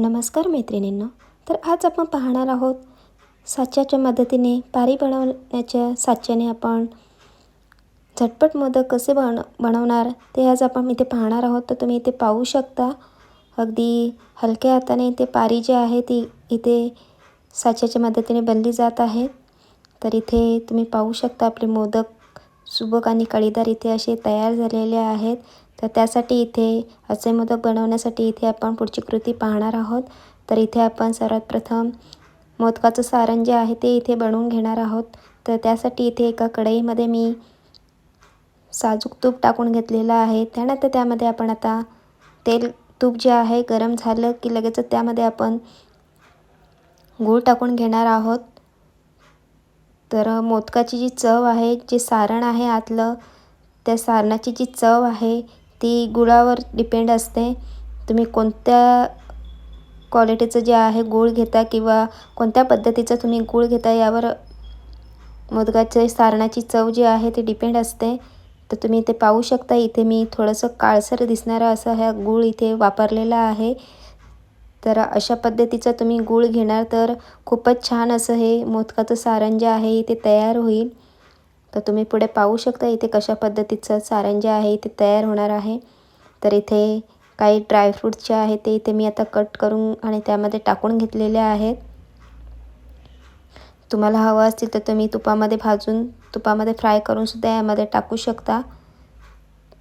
नमस्कार मैत्रिणींना तर आज आपण पाहणार आहोत साच्याच्या मदतीने पारी बनवण्याच्या साच्याने आपण झटपट मोदक कसे बन बनवणार ते आज आपण इथे पाहणार आहोत. तर तुम्ही इथे पाहू शकता अगदी हलक्या हाताने ते पारी जी आहे ती इथे साच्याच्या मदतीने बनली जात आहे. तर इथे तुम्ही पाहू शकता आपले मोदक सुबक आणि कळीदार इथे असे तयार झालेले आहेत. तर त्यासाठी इथे असे मोदक बनवण्यासाठी इथे आपण पुढची कृती पाहणार आहोत. तर इथे आपण सर्वात प्रथम मोदकाचं सारण जे आहे ते इथे बनवून घेणार आहोत. तर त्यासाठी इथे एका कढईमध्ये मी साजूक तूप टाकून घेतलेलं आहे. त्यानंतर त्यामध्ये आपण आता तेल तूप जे आहे गरम झालं की लगेच त्यामध्ये आपण गूळ टाकून घेणार आहोत. तर मोदकाची जी चव आहे जे सारण आहे आतलं त्या सारणाची जी चव आहे ती गुळावर डिपेंड असते. तुम्ही कोणत्या क्वालिटीचं जे आहे गूळ घेता किंवा कोणत्या पद्धतीचं तुम्ही गूळ घेता यावर मोदकाचे सारणाची चव जी आहे ती डिपेंड असते. तर तुम्ही ते पाहू शकता. इथे मी थोडंसं काळसर दिसणारं असं ह्या गूळ इथे वापरलेला आहे. तर अशा पद्धतीचं तुम्ही गूळ घेणार तर खूपच छान असं हे मोदकाचं सारण जे आहे इथे तयार होईल. तर तुम्ही पुढे पाहू शकता इथे कशा पद्धतीचं सारण जे आहे इथे तयार होणार आहे. तर इथे काही ड्रायफ्रूट्स जे आहे ते इथे मी आता कट करून आणि त्यामध्ये टाकून घेतलेले आहेत. तुम्हाला हवं असतील तर तुम्ही तुपामध्ये भाजून तुपामध्ये फ्राय करूनसुद्धा यामध्ये टाकू शकता.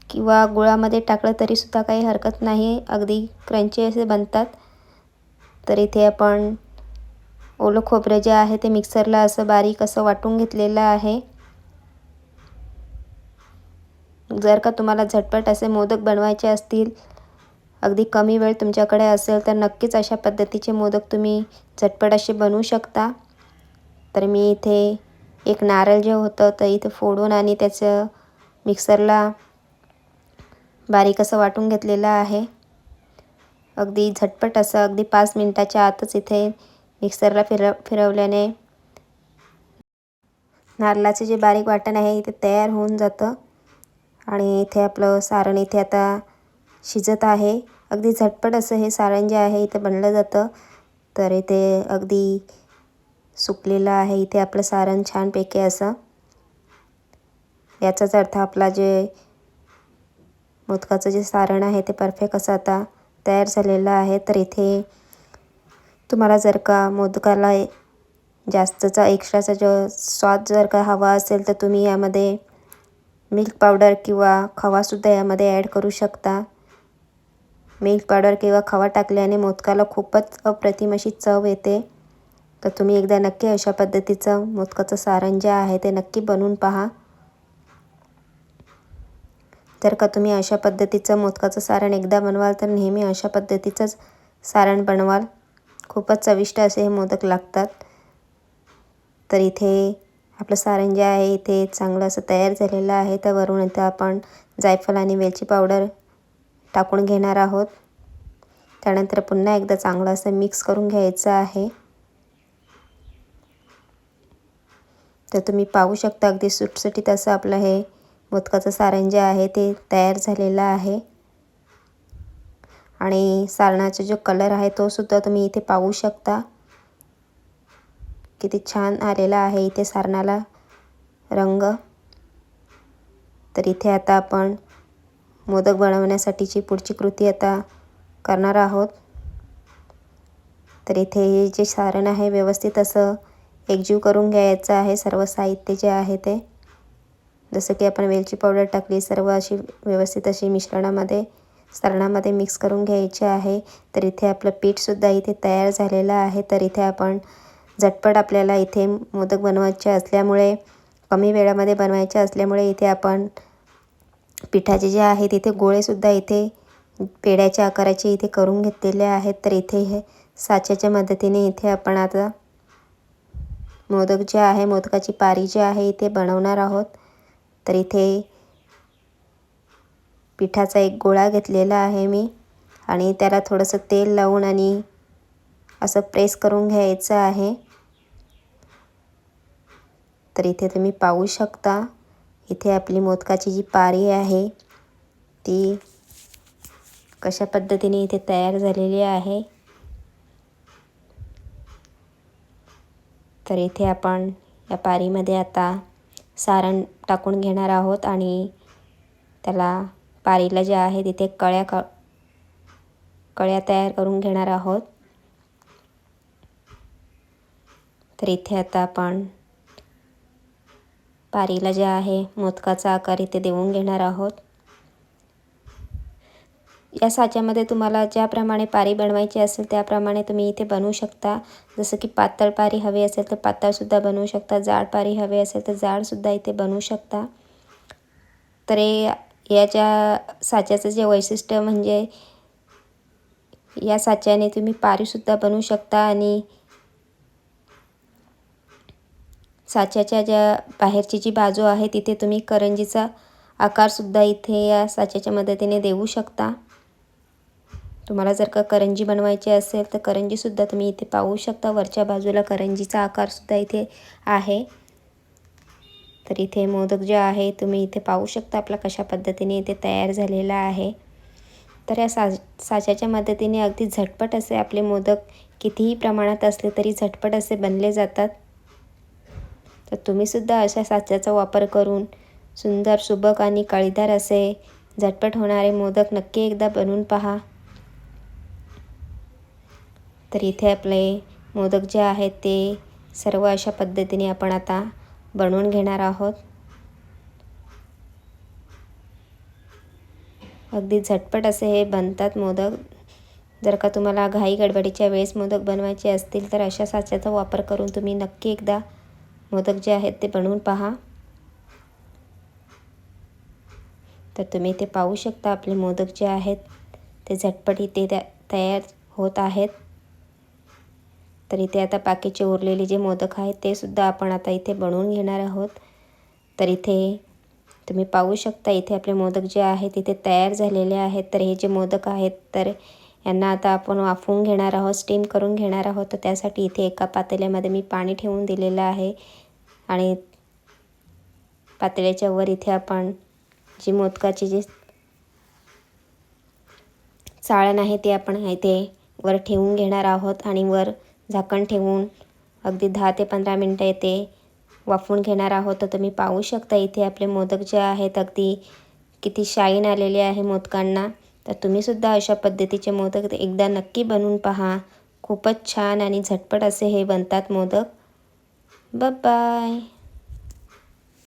किंवा गुळामध्ये टाकलं तरीसुद्धा काही हरकत नाही. अगदी क्रंची असे बनतात. तर इथे आपण ओलं खोबरं जे आहे ते मिक्सरला असं बारीक असं वाटून घेतलेलं आहे. जर का तुम्हाला झटपट असे मोदक बनवायचे असतील अगदी कमी वेळ तुमच्याकडे असेल तर नक्कीच अशा पद्धतीचे मोदक तुम्ही झटपट असे बनवू शकता. तर मी इथे एक नारळ जे होतं तर इथे फोडून आणि त्याचं मिक्सरला बारीक असं वाटून घेतलेलं आहे. अगदी झटपट असं अगदी पाच मिनटाच्या आतच इथे मिक्सरला फिरव फिरवल्याने नारळाचे जे बारीक वाटण आहे इथे तयार होऊन जातं. आणि इथे आपलं सारण इथे आता शिजत आहे. अगदी झटपट असं हे सारण जे आहे इथे बनलं जातं. तर इथे अगदी सुकलेलं आहे. इथे आपलं सारण छानपैकी असं. याचाच अर्थ आपला जे मोदकाचं जे सारण आहे ते परफेक्ट असं आता तयार झालेलं आहे. तर इथे तुम्हाला जर का मोदकाला जास्तचा एक्स्ट्राचा जो स्वाद जर का हवा असेल तर तुम्ही यामध्ये मिल्क पावडर किंवा खवासुद्धा यामध्ये ॲड करू शकता. मिल्क पावडर किंवा खवा टाकल्याने मोदकाला खूपच अप्रतिम अशी चव येते. तर तुम्ही एकदा नक्की अशा पद्धतीचं मोदकाचं सारण जे आहे ते नक्की बनवून पहा. जर का तुम्ही अशा पद्धतीचं मोदकाचं सारण एकदा बनवाल तर नेहमी अशा पद्धतीचंच सारण बनवाल. खूपच चविष्ट असे हे मोदक लागतात. तर इथे आपलं सारण जे आहे इथे चांगलं असं तयार झालेलं आहे. तर वरून इथं आपण जायफळ आणि वेलची पावडर टाकून घेणार आहोत. त्यानंतर पुन्हा एकदा चांगलं असं मिक्स करून घ्यायचं आहे. तर तुम्ही पाहू शकता अगदी सुटसुटीत असं आपलं हे मोदकाचं सारण जे आहे ते तयार झालेलं आहे. आणि सारणाचा जो कलर आहे तो सुद्धा तुम्ही इथे पाहू शकता. किती छान आलेला आहे इथे सारणाला रंग. तर इथे आता आपण मोदक बनवण्यासाठीची पुढची कृती आता करणार आहोत. तर इथे हे जे सारण आहे व्यवस्थित असं एकजीव करून घ्यायचं आहे. सर्व साहित्य जे आहे ते. जसं की आपण वेलची पावडर टाकली सर्व अशी व्यवस्थित अशी मिश्रणामध्ये सारणामध्ये मिक्स करून घ्यायचे आहे. तर इथे आपलं पीठसुद्धा इथे तयार झालेलं आहे. तर इथे आपण झटपट आपल्याला इथे मोदक बनवायचे असल्यामुळे कमी वेळामध्ये बनवायचे असल्यामुळे इथे आपण पिठाचे जे आहे तिथे गोळेसुद्धा इथे पेड्याच्या आकाराचे इथे करून घेतलेले आहेत. तर इथे हे साच्याच्या मदतीने इथे आपण आता मोदक जे आहे मोदकाची पारी जी आहे इथे बनवणार आहोत. तर इथे पिठाचा एक गोळा घेतलेला आहे मी आणि त्याला थोडंसं तेल लावून आणि असं प्रेस करून घ्यायचं आहे. तर इथे तुम्ही पाहू शकता. इथे आपली मोदकाची जी पारी आहे ती कशा पद्धतीने इथे तयार झालेली आहे. तर इथे आपण या पारीमध्ये आता सारण टाकून घेणार आहोत आणि त्याला पारीला जे आहे तिथे कळ्या क कळ्या तयार करून घेणार आहोत. तर इथे आता आपण पारीला जे आहे मोदकाचा आकार इथे देऊन घेणार आहोत. या साच्यामध्ये तुम्हाला ज्याप्रमाणे पारी बनवायची असेल त्याप्रमाणे तुम्ही इथे बनवू शकता. जसं की पातळ पारी हवी असेल तर पातळसुद्धा बनवू शकता. जाड पारी हवी असेल तर जाडसुद्धा इथे बनवू शकता. तर या ज्या साच्याचं जे वैशिष्ट्य म्हणजे या साच्याने तुम्ही पारीसुद्धा बनवू शकता आणि साच्याच्या ज्या बाहेरची जी बाजू आहे तिथे तुम्ही करंजीचा आकारसुद्धा इथे या साच्याच्या मदतीने देऊ शकता. तुम्हाला जर का करंजी बनवायची असेल तर करंजीसुद्धा तुम्ही इथे पाहू शकता. वरच्या बाजूला करंजीचा आकारसुद्धा इथे आहे. तर इथे मोदक जे आहे तुम्ही इथे पाहू शकता आपला कशा पद्धतीने इथे तयार झालेला आहे. तर या सा साच्याच्या मदतीने अगदी झटपट असे आपले मोदक कितीही प्रमाणात असले तरी झटपट असे बनले जातात. तर तुम्हीसुद्धा अशा साच्याचा वापर करून सुंदर सुबक आणि काळीदार असे झटपट होणारे मोदक नक्की एकदा बनवून पहा. तर इथे आपले मोदक जे आहेत ते सर्व अशा पद्धतीने आपण आता बनवून घेणार आहोत. अगदी झटपट असे हे बनतात मोदक. जर का तुम्हाला घाई गडबडीच्या वेळेस मोदक बनवायचे असतील तर अशा साच्याचा वापर करून तुम्ही नक्की एकदा मोदक जे आहेत ते बनवून पहा. तर तुम्ही ते पाहू शकता आपले मोदक जे आहेत ते झटपट इथे तयार होत आहेत. तर इथे आता बाकीचे उरलेले जे मोदक आहेत ते सुद्धा आपण आता इथे बनवून घेणार आहोत. तर इथे तुम्ही पाहू शकता इथे आपले मोदक जे आहेत इथे तयार झालेले आहेत. तर हे जे मोदक आहेत तर यांना आता आपण वाफवून घेणार आहोत स्टीम करून घेणार आहोत. तर त्यासाठी इथे एका पातेल्यामध्ये मी पाणी ठेवून दिलेलं आहे. आणि पातळ्याच्या वर इथे आपण जी मोदकाची जी चाळण आहे ते आपण इथे वर ठेवून घेणार आहोत आणि वर झाकण ठेवून अगदी दहा ते पंधरा मिनटं येते वाफवून घेणार आहोत. तर तुम्ही पाहू शकता इथे आपले मोदक जे आहेत अगदी किती शाईन आलेले आहे मोदकांना. तर तुम्हीसुद्धा अशा पद्धतीचे मोदक एकदा नक्की बनवून पहा. खूपच छान आणि झटपट असे हे बनतात मोदक. Bye-bye.